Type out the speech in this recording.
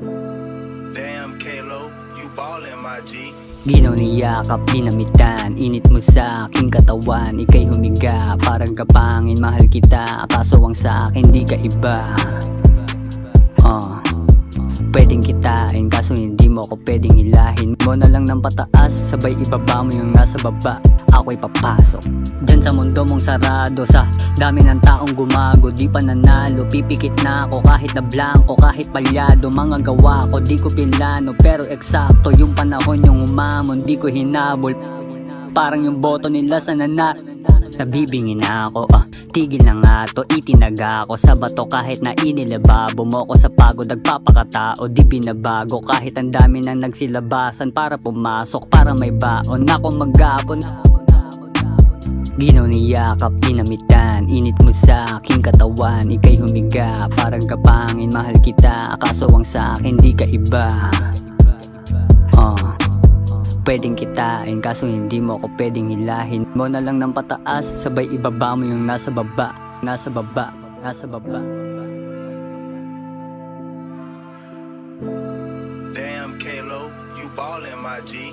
Damn, Kalo, you ballin', my G. Ginaw niyakap, ginamitan. Init mo sa aking katawan Ika'y humiga, parang kapangin Mahal kita, kaso ang sa akin Di ka iba. Uh. Pwedeng kitain, kaso hindi mo ako pwedeng hilahin Mo na lang ng pataas Sabay ibaba mo yung nasa baba. Ako'y papasok. Diyan sa mundo mong sarado. Sa dami ng taong gumago Di pa nanalo, pipikit na ako Kahit na blanco, kahit palyado. Mga gawa ko, di ko pinlano Pero eksakto, yung panahon yung umamon Di ko hinabol. Parang yung boto nila sa nanar Nabibingin na ako, ah Tigil na nga to, itinaga ako Sa bato kahit na inilababo mo ko sa pagod Nagpapakatao, di binabago. Kahit ang dami na nagsilabasan Para pumasok, para may baon. Ako magapon Ginaw niyakap, dinamitan. Init mo sa aking katawan Ika'y humiga, parang kapangin Mahal kita, kaso ang sa akin di ka iba. Uh, Pwedeng kitain, kaso hindi mo ako pwedeng hilahin. Mo na lang ng pataas, sabay ibaba mo yung nasa baba. Nasa baba, nasa baba. Damn, Kalo, you ballin' my G.